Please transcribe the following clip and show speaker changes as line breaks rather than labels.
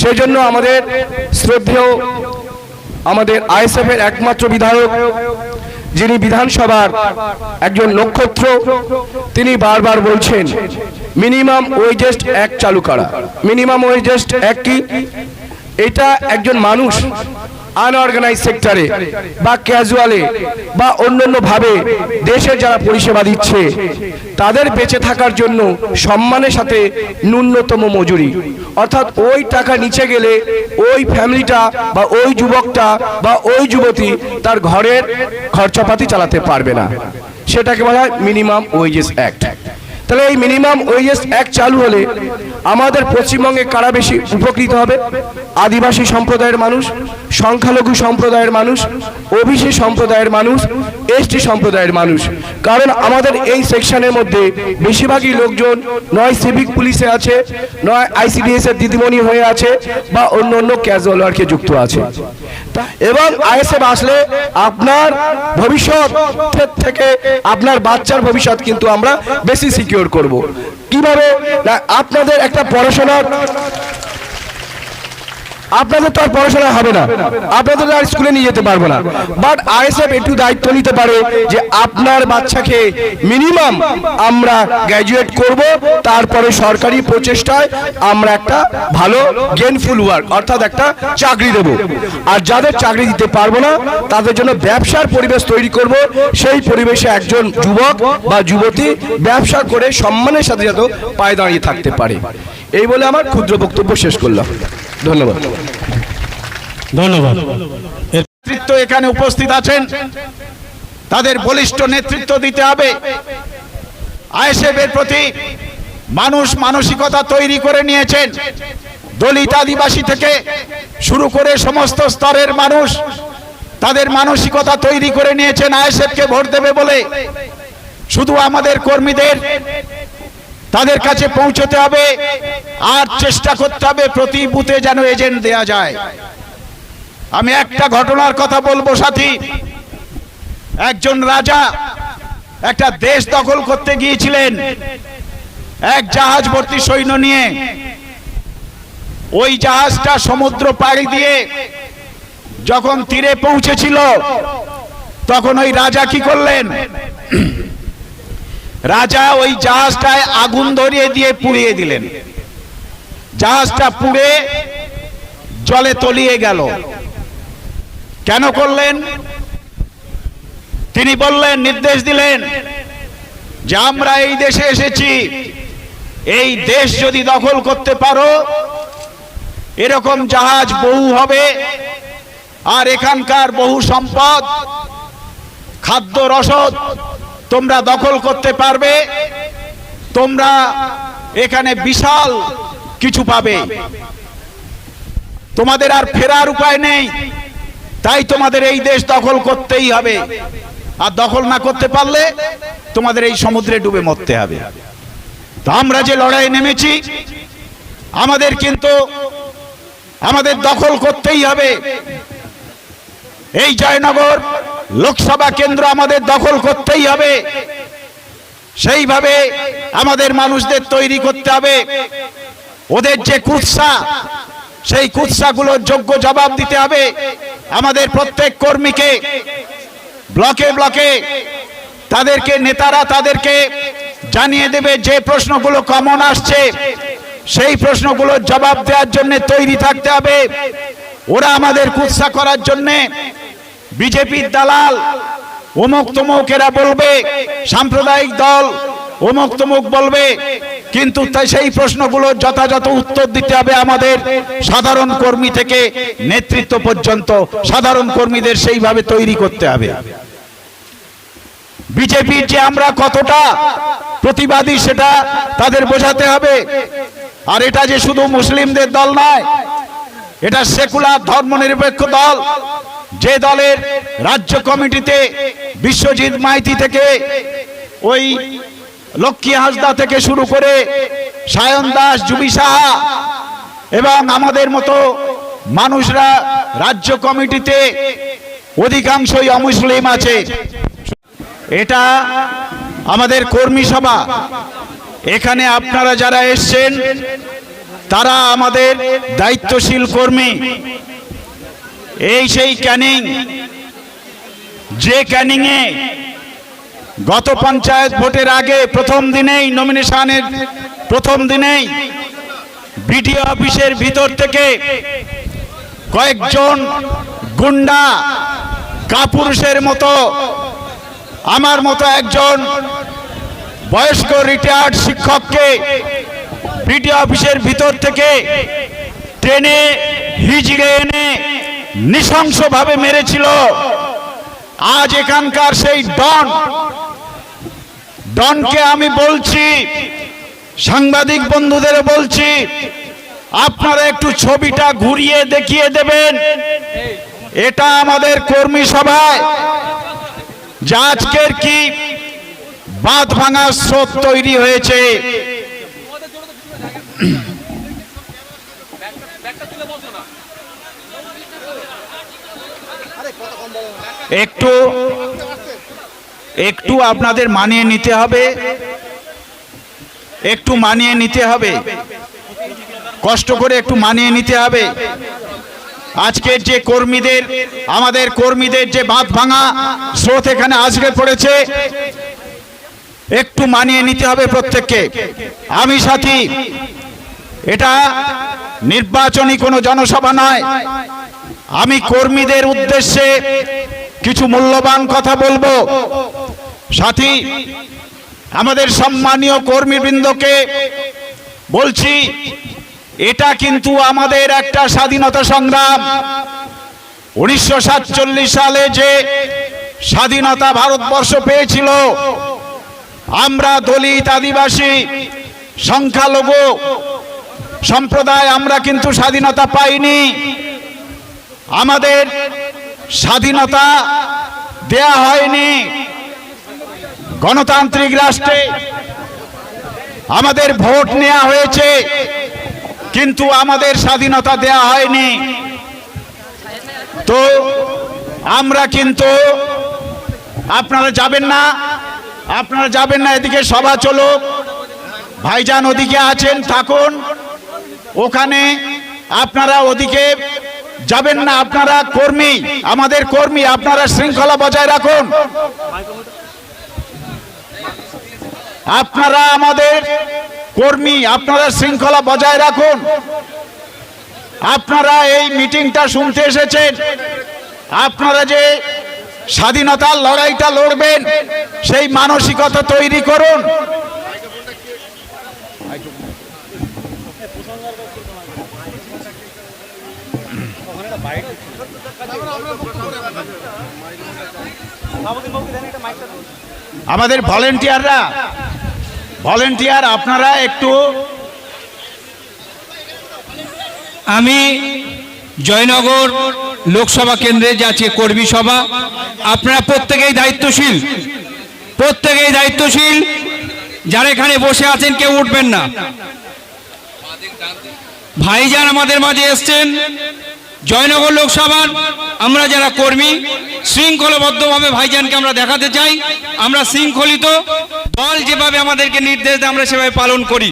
সেই জন্য আমাদের শ্রদ্ধেয় আমাদের আইএসএফ এর একমাত্র বিধায়ক, যিনি বিধানসভার একজন নক্ষত্র, তিনি বারবার বলছেন মিনিমাম ওয়েজেস্ট এক চালু করা। মিনিমাম ওয়েজেস্ট এক কি? এটা একজন মানুষ আনঅর্গানাইজ সেক্টরে বা ক্যাজুয়ালে বা অন্যান্য ভাবে দেশের যারা পরিষেবা দিচ্ছে, তাদের বেঁচে থাকার জন্য সম্মানের সাথে ন্যূনতম মজুরি। অর্থাৎ ওই টাকা নিচে গেলে ওই ফ্যামিলিটা বা ওই যুবকটা বা ওই যুবতী তার ঘরের খরচাপাতি চালাতে পারবে না। সেটাকে বলা হয় মিনিমাম ওয়েজেস অ্যাক্ট তাহলে এই মিনিমাম ওয়েজেস অ্যাক্ট চালু হলে আমাদের পশ্চিমবঙ্গে কারা বেশি উপকৃত হবে? আদিবাসী সম্প্রদায়ের মানুষ, সংখ্যালঘু সম্প্রদায়ের মানুষ ওবিসি সম্প্রদায়ের মানুষ এসটি সম্প্রদায়ের মানুষ। কারণ আমাদের এই সেকশনের মধ্যে বেশিরভাগই লোকজন নয় সিভিক পুলিশে আছে, নয় আইসিডিএস এর দিদিমণি হয়ে আছে বা অন্য অন্য ক্যাজুয়াল ওয়ার্কে যুক্ত আছে। এবং আইএসএফ আসলে আপনার ভবিষ্যৎ থেকে আপনার বাচ্চার ভবিষ্যৎ কিন্তু আমরা বেশি সিকিউর করব। কীভাবে? আপনাদের একটা পড়াশোনার আপনাদের তো আর পড়াশোনা হবে না। আপনাদের আর স্কুলে নিয়ে যেতে পারব না। বাট আইএসএফ একটু দায়িত্ব নিতে পারে যে আপনার বাচ্চাকে মিনিমাম আমরা গ্র্যাজুয়েট করব, তারপরে সরকারি প্রচেষ্টায় আমরা একটা ভালো গেনফুল ওয়ার্ক অর্থাৎ একটা চাকরি দেব। আর যাদের চাকরি দিতে পারব না, তাদের জন্য ব্যবসার পরিবেশ তৈরি করব। সেই পরিবেশে একজন যুবক বা যুবতী ব্যবসা করে সম্মানের সাথে যাতে পায়ে দাঁড়িয়ে থাকতে পারে। এই বলে আমার ক্ষুদ্র বক্তব্য শেষ করলাম। ধন্যবাদ।
ধন্যবাদ।
নেতৃত্ব এখানে উপস্থিত আছেন। তাদের বলিষ্ঠ নেতৃত্ব দিতে হবে। আইএসএফ এর প্রতি মানুষ মানসিকতা তৈরি করে নিয়েছেন। দলিত আদিবাসী থেকে শুরু করে সমস্ত স্তরের মানুষ তাদের মানসিকতা তৈরি করে নিয়েছেন। আইএসএফ কে ভোট দেবে বলে শুধু আমাদের কর্মীদের তাদের কাছে পৌঁছতে হবে। আর চেষ্টা করতে হবে প্রতি বুথে যেন এজেন্ট দেয়া যায়। আমি একটা ঘটনার কথা বলব সাথী। একজন রাজা একটা দেশ দখল করতে গিয়েছিলেন এক জাহাজ ভর্তি সৈন্য নিয়ে। ওই জাহাজটা সমুদ্র পাড়ি দিয়ে যখন তীরে পৌঁছেছিল, তখন ওই রাজা কি করলেন? রাজা ওই জাহাজটায় আগুন ধরিয়ে দিয়ে পুড়িয়ে দিলেন। জাহাজটা পুড়ে জলে তলিয়ে গেল। কেন করলেন? তিনি বললেন, নির্দেশ দিলেন যে আমরা এই দেশে এসেছি। এই দেশ যদি দখল করতে পারো, এরকম জাহাজ বহু হবে আর এখানকার বহু সম্পদ, খাদ্য রসদ তোমরা দখল করতে পারবে। তোমরা এখানে বিশাল কিছু পাবে। তোমাদের আর ফেরার উপায় নেই। তাই তোমাদের এই দেশ দখল করতেই হবে। আর দখল না করতে পারলে তোমাদের এই সমুদ্রে ডুবে মরতে হবে। তো আমরা যে লড়াই নেমেছি, আমাদের কিন্তু আমাদের দখল করতেই হবে। এই জয়নগর লোকসভা কেন্দ্র আমাদের দখল করতেই হবে। সেইভাবে আমাদের মানুষদের তৈরি করতে হবে। ওদের যে কুৎসা, সেই কুৎসাগুলোর যোগ্য জবাব দিতে হবে আমাদের প্রত্যেক কর্মীকে। ব্লকে ব্লকে তাদেরকে, নেতারা তাদেরকে জানিয়ে দেবে যে প্রশ্নগুলো কমন আসছে। সেই প্রশ্নগুলোর জবাব দেওয়ার জন্য তৈরি থাকতে হবে। ওরা আমাদের কুৎসা করার জন্যে বিজেপির দালাল অমুক তমুক এরা বলবে, সাম্প্রদায়িক দল অমুক তমুক বলবে কিন্তু তাই সেই প্রশ্নগুলোর যথাযথ উত্তর দিতে হবে আমাদের সাধারণ কর্মী থেকে নেতৃত্ব পর্যন্ত। সাধারণ কর্মীদের সেইভাবে তৈরি করতে হবে। বিজেপির যে আমরা কতটা প্রতিবাদী সেটা তাদের বোঝাতে হবে। আর এটা যে শুধু মুসলিমদের দল নয়, এটা সেকুলার ধর্মনিরপেক্ষ দল। যে দলের রাজ্য কমিটিতে বিশ্বজিৎ মাইতি থেকে ওই লক্ষ্মী হাসদা থেকে শুরু করে সায়ন দাস, জুবি সাহা এবং আমাদের মতো মানুষরা রাজ্য কমিটিতে অধিকাংশই অমুসলিম আছে। এটা আমাদের কর্মী সভা। এখানে আপনারা যারা এসছেন, তারা আমাদের দায়িত্বশীল কর্মী। এই সেই ক্যানিং, যে ক্যানিংয়ে গত পঞ্চায়েত ভোটের আগে প্রথম দিনেই নমিনেশনের প্রথম দিনেই বিডিও অফিসের ভিতর থেকে কয়েকজন গুন্ডা কাপুরুষের মতো, আমার মতো একজন বয়স্ক রিটায়ার্ড শিক্ষককে বিডিও অফিসের ভিতর থেকে ট্রেনে হিজড়ে এনে নৃশংসভাবে মেরেছিল। আজ এখানকার সেই ডন ডনকে আমি বলছি, সাংবাদিক বন্ধুদের বলছি, আপনারা একটু ছবিটা ঘুরিয়ে দেখিয়ে দেবেন। এটা আমাদের কর্মী সভায়। যে আজকের কি বাঁধ ভাঙার স্রোত তৈরি হয়েছে। একটু একটু আপনাদের মানিয়ে নিতে হবে। একটু মানিয়ে নিতে হবে। কষ্ট করে একটু মানিয়ে নিতে হবে। আজকের যে কর্মীদের, আমাদের কর্মীদের যে বাঁধ ভাঙা স্রোত এখানে আজকে পড়েছে, একটু মানিয়ে নিতে হবে প্রত্যেককে। আমি সাথী, এটা নির্বাচনী কোনো জনসভা নয়। আমি কর্মীদের উদ্দেশ্যে কিছু মূল্যবান কথা বলব। সাথী, আমাদের সম্মানীয় কর্মীবৃন্দকে বলছি, এটা কিন্তু আমাদের একটা স্বাধীনতা সংগ্রাম। উনিশশো সাতচল্লিশ সালে যে স্বাধীনতা ভারতবর্ষ পেয়েছিল, আমরা দলিত আদিবাসী, সংখ্যালঘু সম্প্রদায় আমরা কিন্তু স্বাধীনতা পাইনি। আমাদের স্বাধীনতা দেয়া হয়নি গণতান্ত্রিক রাষ্ট্রে। আমাদের ভোট নেওয়া হয়েছে, কিন্তু আমাদের স্বাধীনতা দেয়া হয়নি। তো আমরা কিন্তু, আপনারা যাবেন না, আপনারা যাবেন না, এদিকে সভা চলো ভাইজান ওদিকে আছেন, থাকুন। ওখানে আপনারা ওদিকে যাবেন না আপনারা কর্মী, আমাদের কর্মী, আপনারা শৃঙ্খলা বজায় রাখুন। আপনারা আমাদের কর্মী, আপনারা শৃঙ্খলা বজায় রাখুন। আপনারা এই মিটিংটা শুনতে এসেছেন। আপনারা যে স্বাধীনতার লড়াইটা লড়বেন, সেই মানসিকতা তৈরি করুন। আমাদের ভলেন্টিয়াররা ভলেন্টিয়ার আপনারা একটু
আমি জয়নগর লোকসভা কেন্দ্রে যে আছে কর্মী সভা আপনারা প্রত্যেকেই দায়িত্বশীল। প্রত্যেকেই দায়িত্বশীল। যারা এখানে বসে আছেন কেউ উঠবেন না। ভাইজান আমাদের মাঝে এসছেন। জয়নগর লোকসভার আমরা যারা কর্মী, শৃঙ্খলবদ্ধভাবে ভাইজানকে আমরা দেখাতে চাই। আমরা শৃঙ্খলিত দল যেভাবে আমাদেরকে নির্দেশ দেয়, আমরা সেভাবে পালন করি।